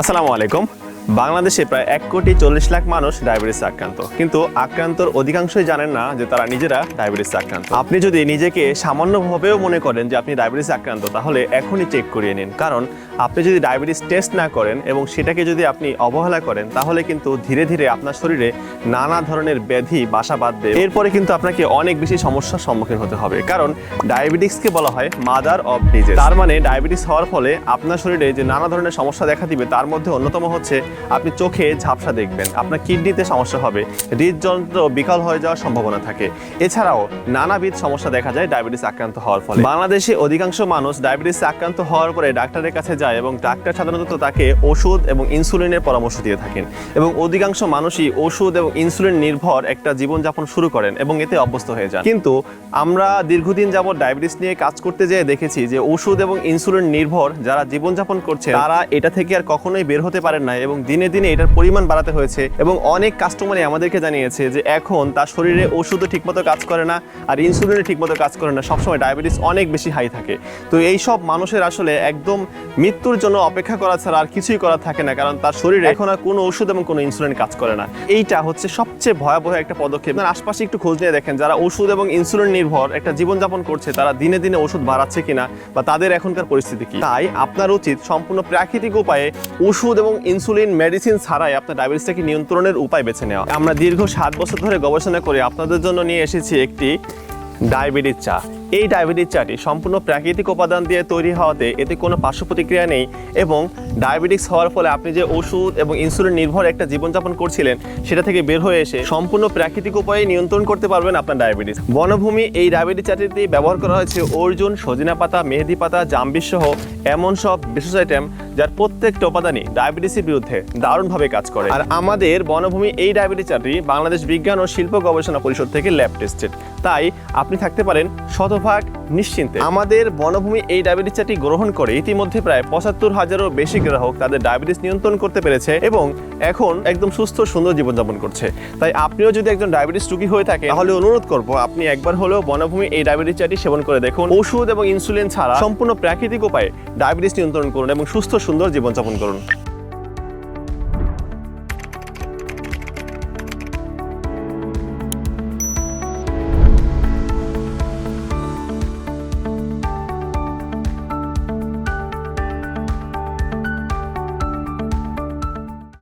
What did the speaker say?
আসসালামু আলাইকুম। বাংলাদেশে প্রায় এক কোটি চল্লিশ লাখ মানুষ ডায়াবেটিস আক্রান্ত। কিন্তু আক্রান্তর অধিকাংশই জানেন না যে তারা নিজেরা ডায়াবেটিস আক্রান্ত। আপনি যদি নিজেকে সামান্যভাবেও মনে করেন যে আপনি ডায়াবেটিস আক্রান্ত, তাহলে এখনই চেক করিয়ে নিন। কারণ আপনি যদি ডায়াবেটিস টেস্ট না করেন এবং সেটাকে যদি আপনি অবহেলা করেন, তাহলে কিন্তু ধীরে ধীরে আপনার শরীরে নানা ধরনের ব্যাধি, বাসা বাঁধবে। এরপরে কিন্তু আপনাকে অনেক বেশি সমস্যার সম্মুখীন হতে হবে। কারণ ডায়াবেটিসকে বলা হয় মাদার অফ ডিজিজ তার মানে ডায়াবেটিস হওয়ার ফলে আপনার শরীরে যে নানা ধরনের সমস্যা দেখা দিবে, তার মধ্যে অন্যতম হচ্ছে আপনি চোখে ঝাপসা দেখবেন। আপনার কিডনিতে সমস্যা হবে, হৃদযন্ত্র বিকল হয়ে যাওয়ার সম্ভাবনা থাকে। এছাড়াও নানাবিধ সমস্যা দেখা যায় ডায়াবেটিস আক্রান্ত হওয়ার ফলে। বাংলাদেশে অধিকাংশ মানুষ ডায়াবেটিস আক্রান্ত হওয়ার পরে ডাক্তারের কাছে যায় এবং ডাক্তার সাধারণত তাকে ওষুধ এবং ইনসুলিনের পরামর্শ দিয়ে থাকেন এবং অধিকাংশ মানুষই ওষুধ এবং ইনসুলিন নির্ভর একটা জীবনযাপন শুরু করেন এবং এতে অভ্যস্ত হয়ে যান। কিন্তু আমরা দীর্ঘদিন যাবত ডায়াবেটিস নিয়ে কাজ করতে যেয়ে দেখেছি যে ওষুধ এবং ইনসুলিন নির্ভর যারা জীবনযাপন করছে, তারা এটা থেকে আর কখনোই বের হতে পারেন না এবং দিনে দিনে এটার পরিমাণ বাড়াতে হয়েছে এবং অনেক কাস্টমারই আমাদেরকে জানিয়েছে যে এখন তার শরীরে ওষুধও ঠিকমতো কাজ করে না আর ইনসুলিনও ঠিকমতো কাজ করে না। সবসময় ডায়াবেটিস অনেক বেশি হাই থাকে। তো এই সব মানুষের আসলে একদম মৃত্যুর জন্য অপেক্ষা করা ছাড়া আর কিছুই করার থাকে না কারণ তার শরীরে এখন আর কোনো ওষুধ এবং কোনো ইনসুলিন কাজ করে না। এইটা হচ্ছে সবচেয়ে ভয়াবহ একটা পদক্ষেপ। আপনার আশপাশে একটু খোঁজ নিয়ে দেখেন যারা ওষুধ এবং ইনসুলিন নির্ভর একটা জীবনযাপন করছে, তারা দিনে দিনে ওষুধ বাড়াচ্ছে কিনা বা তাদের এখনকার পরিস্থিতি কি? তাই আপনার উচিত সম্পূর্ণ প্রাকৃতিক উপায়ে ওষুধ এবং ইনসুলিন মেডিসিন ছাড়াই আপনার ডায়াবেটিসটাকে নিয়ন্ত্রণের উপায় বেছে নেওয়া? আমরা দীর্ঘ সাত বছর ধরে গবেষণা করে আপনাদের জন্য নিয়ে এসেছি একটি ডায়াবেটিস চা। এই ডায়াবেটিস চাটি সম্পূর্ণ প্রাকৃতিক উপাদান দিয়ে তৈরি হওয়াতে এতে কোনো পার্শ্ব প্রতিক্রিয়া নেই এবং ডায়াবেটিস হওয়ার ফলে আপনি যে ওষুধ এবং ইনসুলিন নির্ভর একটা জীবনযাপন করছিলেন, সেটা থেকে বের হয়ে এসে সম্পূর্ণ প্রাকৃতিক উপায়ে নিয়ন্ত্রণ করতে পারবেন আপনার ডায়াবেটিস। বনভূমি এই ডায়াবেটিস চাটিতে ব্যবহার করা হয়েছে অর্জুন, সজিনা পাতা, মেহেদি পাতা জাম্বিস সহ এমন সব বিশেষ আইটেম যার প্রত্যেকটা উপাদানই ডায়াবেটিসের বিরুদ্ধে দারুণভাবে কাজ করে। আর আমাদের বনভূমি এই ডায়াবেটিস চাটি বাংলাদেশ বিজ্ঞান ও শিল্প গবেষণা পরিষদ থেকে ল্যাব টেস্টেড তাই আপনি থাকতে পারেন শতভাগ নিশ্চিন্তে। আমাদের বনভূমি এই ডায়াবেটিস চাটি গ্রহণ করে ইতিমধ্যে প্রায় পঁচাত্তর হাজারও বেশি গ্রাহক তাদের ডায়াবেটিস নিয়ন্ত্রণ করতে পেরেছে এবং এখন একদম সুস্থ, সুন্দর জীবনযাপন করছে। তাই আপনিও যদি একজন ডায়াবেটিস রোগী হয়ে থাকে, তাহলে অনুরোধ করব আপনি একবার হলেও বনভূমি এই ডায়াবেটিস চাটি সেবন করে দেখুন। ওষুধ এবং ইনসুলিন ছাড়া সম্পূর্ণ প্রাকৃতিক উপায়ে ডায়াবেটিস নিয়ন্ত্রণ করুন এবং সুস্থ, সুন্দর জীবনযাপন করুন।